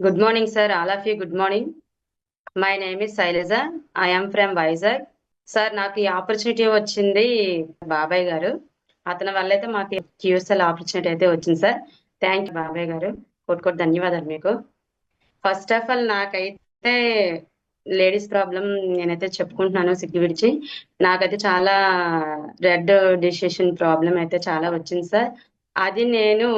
Good morning, sir. All of you, good morning. My name is Shailaja. I am from Vizag. Sir నాకు ఈ opportunity వచ్చింది బాబాయ్ గారు అతని వల్ల అయితే మాకు క్యూఎస్ఎల్ ఆపర్చునిటీ అయితే వచ్చింది సార్ థ్యాంక్ యూ బాబాయ్ గారు కోటి కోటి ధన్యవాదాలు మీకు ఫస్ట్ ఆఫ్ ఆల్ నాకైతే లేడీస్ ప్రాబ్లం నేనైతే చెప్పుకుంటున్నాను సిగ్గు విడిచి నాకైతే చాలా రెడ్ డిసిషన్ ప్రాబ్లం అయితే చాలా వచ్చింది సార్ అది నేను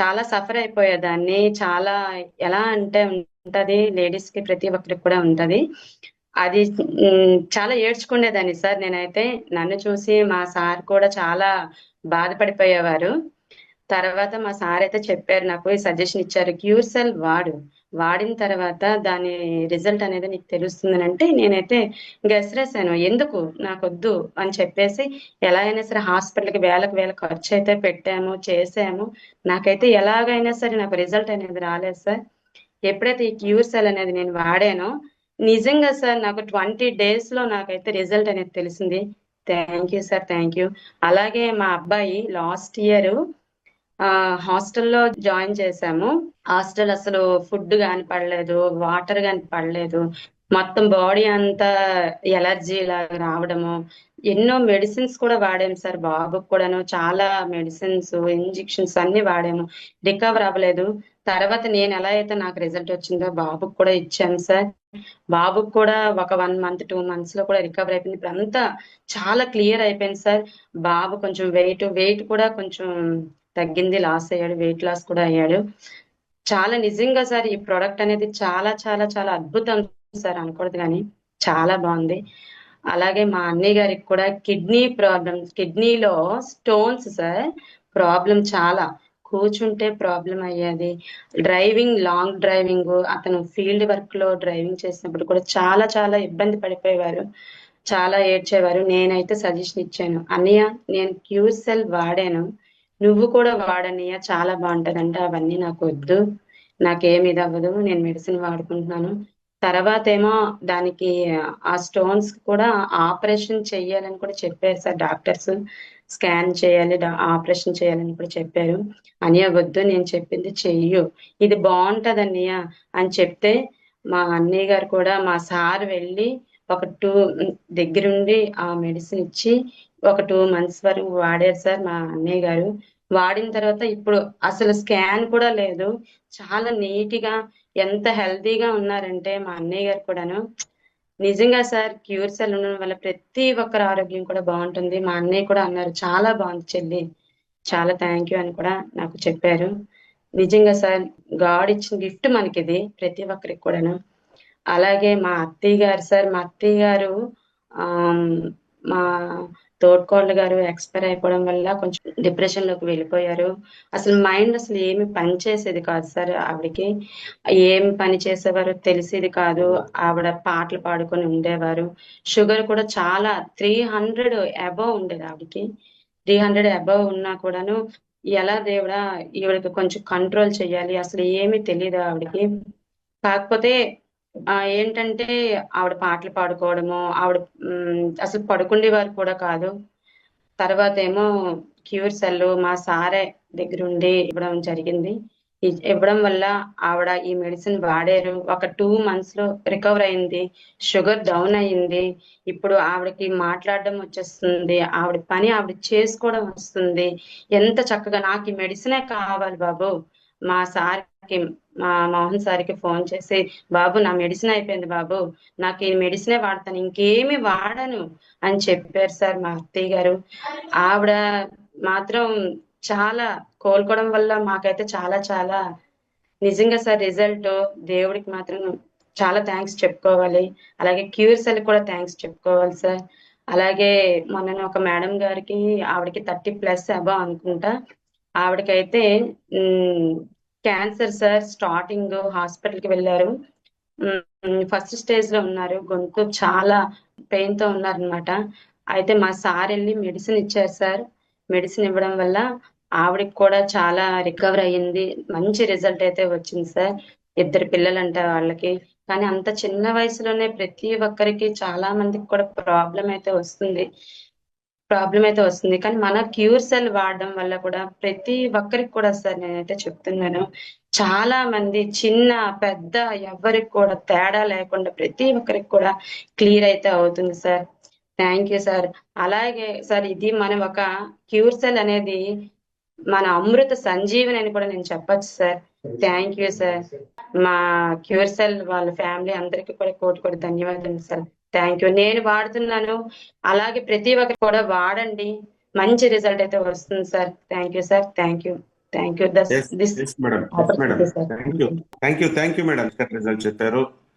చాలా సఫర్ అయిపోయేదాన్ని. చాలా ఎలా అంటే ఉంటది లేడీస్కి ప్రతి ఒక్కరికి కూడా ఉంటది. అది చాలా ఏడ్చుకునేదాన్ని సార్ నేనైతే. నన్ను చూసి మా సార్ కూడా చాలా బాధపడిపోయేవారు. తర్వాత మా సార్ అయితే చెప్పారు నాకు ఈ సజెషన్ ఇచ్చారు. క్యూర్ సెల్ వాడు. వాడిన తర్వాత దాని రిజల్ట్ అనేది నీకు తెలుస్తుందని అంటే నేనైతే గెసరేసాను ఎందుకు? నాకు వద్దు అని చెప్పేసి ఎలా అయినా సరే హాస్పిటల్కి వేలకు వేల ఖర్చు అయితే పెట్టాము చేసాము. నాకైతే ఎలాగైనా సరే నాకు రిజల్ట్ అనేది రాలేదు సార్. ఎప్పుడైతే ఈ క్యూర్ సెల్ అనేది నేను వాడానో నిజంగా సార్ నాకు ట్వంటీ డేస్లో నాకైతే రిజల్ట్ అనేది తెలిసింది. Thank you sir thank you. అలాగే మా అబ్బాయి లాస్ట్ ఇయర్ హాస్టల్లో జాయిన్ చేశాము. హాస్టల్ అసలు ఫుడ్ గాని పడలేదు వాటర్ గాని పడలేదు. మొత్తం బాడీ అంతా ఎలర్జీ లాగా రావడము. ఎన్నో మెడిసిన్స్ కూడా వాడాము సార్ బాబుకు కూడాను. చాలా మెడిసిన్స్ ఇంజెక్షన్స్ అన్ని వాడాము. రికవర్ అవ్వలేదు. తర్వాత నేను ఎలా అయితే నాకు రిజల్ట్ వచ్చిందో బాబుకు కూడా ఇచ్చాను సార్. బాబుకు కూడా ఒక వన్ మంత్ టూ మంత్స్లో కూడా రికవర్ అయిపోయింది. ఇప్పుడు అంతా చాలా క్లియర్ అయిపోయింది సార్. బాబు కొంచెం వెయిట్ వెయిట్ కూడా కొంచెం తగ్గింది లాస్ అయ్యాడు వెయిట్ లాస్ కూడా అయ్యాడు. చాలా నిజంగా సార్ ఈ ప్రోడక్ట్ అనేది చాలా చాలా చాలా అద్భుతం సార్ అనకూడదు కానీ చాలా బాగుంది. అలాగే మా అన్నయ్య గారికి కూడా కిడ్నీ ప్రాబ్లం కిడ్నీలో స్టోన్స్ సార్ ప్రాబ్లం చాలా. కూర్చుంటే ప్రాబ్లం అయ్యేది. డ్రైవింగ్ లాంగ్ డ్రైవింగ్ అతను ఫీల్డ్ వర్క్లో డ్రైవింగ్ చేసినప్పుడు కూడా చాలా చాలా ఇబ్బంది పడిపోయేవారు. చాలా ఏడ్చేవారు. నేనైతే సజెషన్ ఇచ్చాను. అన్నయ్య నేను క్యూసెల్ వాడాను. నువ్వు కూడా వాడనయ్య చాలా బాగుంటదంటే అవన్నీ నాకు వద్దు. నాకేమి ఇది అవ్వదు నేను మెడిసిన్ వాడుకుంటున్నాను. తర్వాత ఏమో దానికి ఆ స్టోన్స్ కూడా ఆపరేషన్ చెయ్యాలని కూడా చెప్పారు సార్ డాక్టర్స్. స్కాన్ చేయాలి ఆపరేషన్ చేయాలని కూడా చెప్పారు. అనియ వద్దు నేను చెప్పింది చెయ్యు. ఇది బాగుంటది అన్నయ్య అని చెప్తే మా అన్నయ్య గారు కూడా మా సార్ వెళ్ళి ఒక టూ దగ్గరుండి ఆ మెడిసిన్ ఇచ్చి ఒక టూ మంత్స్ వరకు వాడారు సార్ మా అన్నయ్య గారు. వాడిన తర్వాత ఇప్పుడు అసలు స్కాన్ కూడా లేదు. చాలా నీట్గా ఎంత హెల్తీగా ఉన్నారంటే మా అన్నయ్య గారు కూడాను. నిజంగా సార్ క్యూర్ సెల్ ఉండడం వల్ల ప్రతి ఒక్కరి ఆరోగ్యం కూడా బాగుంటుంది. మా అన్నయ్య కూడా అన్నారు చాలా బాగుంది చెల్లి. చాలా థ్యాంక్ యూ అని కూడా నాకు చెప్పారు. నిజంగా సార్ గాడ్ ఇచ్చిన గిఫ్ట్ మనకి ఇది ప్రతి ఒక్కరికి కూడాను. అలాగే మా అత్తయ్య గారు సార్ మా అత్తయ్య గారు మా తోడ్కోళ్ళ గారు ఎక్స్పైర్ అయిపోవడం వల్ల కొంచెం డిప్రెషన్లోకి వెళ్ళిపోయారు. అసలు మైండ్ అసలు ఏమి పని చేసేది కాదు సార్ ఆవిడకి. ఏం పని చేసేవారు తెలిసేది కాదు. ఆవిడ పాటలు పాడుకొని ఉండేవారు. షుగర్ కూడా చాలా త్రీ హండ్రెడ్ అబవ్ ఉండేది ఆవిడకి. త్రీ హండ్రెడ్ అబవ్ ఉన్నా కూడాను ఎలా దేవుడా ఈవిడకి కొంచెం కంట్రోల్ చేయాలి. అసలు ఏమీ తెలియదు ఆవిడకి. కాకపోతే ఏంటంటే ఆవిడ పాటలు పాడుకోవడము ఆవిడ అసలు పడుకుండేవారు కూడా కాదు. తర్వాత ఏమో క్యూర్ సెల్ మా సారే దగ్గరుండి ఇవ్వడం జరిగింది. ఇవ్వడం వల్ల ఆవిడ ఈ మెడిసిన్ వాడారు. ఒక టూ మంత్స్లో రికవర్ అయింది. షుగర్ డౌన్ అయింది. ఇప్పుడు ఆవిడకి మాట్లాడడం వచ్చేస్తుంది. ఆవిడ పని ఆవిడ చేసుకోవడం వస్తుంది. ఎంత చక్కగా నాకు ఈ మెడిసినే కావాలి బాబు. మా సార్ సార్కి మా మోహన్ సార్కి ఫోన్ చేసి బాబు నా మెడిసిన్ అయిపోయింది బాబు. నాకు ఈ మెడిసినే వాడతాను. ఇంకేమి వాడను అని చెప్పారు సార్ మా అత్తయ్య గారు. ఆవిడ మాత్రం చాలా కోలుకోవడం వల్ల మాకైతే చాలా చాలా నిజంగా సార్ రిజల్ట్ దేవుడికి మాత్రం చాలా థ్యాంక్స్ చెప్పుకోవాలి. అలాగే క్యూర్ సెల్ కూడా థ్యాంక్స్ చెప్పుకోవాలి సార్. అలాగే మొన్న ఒక మేడం గారికి ఆవిడకి థర్టీ ప్లస్ అబా అనుకుంటా. ఆవిడకైతే క్యాన్సర్ సార్ స్టార్టింగ్ హాస్పిటల్కి వెళ్ళారు. ఫస్ట్ స్టేజ్లో ఉన్నారు. గొంతు చాలా పెయిన్తో ఉన్నారనమాట అయితే మా సార్ వెళ్ళి మెడిసిన్ ఇచ్చారు సార్ మెడిసిన్ ఇవ్వడం వల్ల ఆవిడకి కూడా చాలా రికవర్ అయ్యింది. మంచి రిజల్ట్ అయితే వచ్చింది సార్ ఇద్దరు పిల్లలంట వాళ్ళకి. కానీ అంత చిన్న వయసులోనే ప్రతి ఒక్కరికి చాలా మందికి కూడా ప్రాబ్లం అయితే వస్తుంది. ప్రాబ్లం అయితే వస్తుంది. కానీ మన క్యూర్ సెల్ వాడడం వల్ల కూడా ప్రతి ఒక్కరికి కూడా సార్ నేనైతే చెప్తున్నాను. చాలా మంది చిన్న పెద్ద ఎవరికి కూడా తేడా లేకుండా ప్రతి ఒక్కరికి కూడా క్లియర్ అయితే అవుతుంది సార్. Thank you sir. అలాగే సార్ ఇది మనం ఒక క్యూర్ సెల్ అనేది మన అమృత సంజీవని అని కూడా నేను చెప్పొచ్చు సార్. Thank you sir. మా క్యూర్ సెల్ వాళ్ళ ఫ్యామిలీ అందరికీ కూడా కోటి కోటి ధన్యవాదాలు సార్. థ్యాంక్ యూ నేను వాడుతున్నాను. అలాగే ప్రతి ఒక్కరు కూడా వాడండి. మంచి రిజల్ట్ అయితే వస్తుంది sir. Thank you sir thank you thank you thank you thank you madam result చెప్పారు.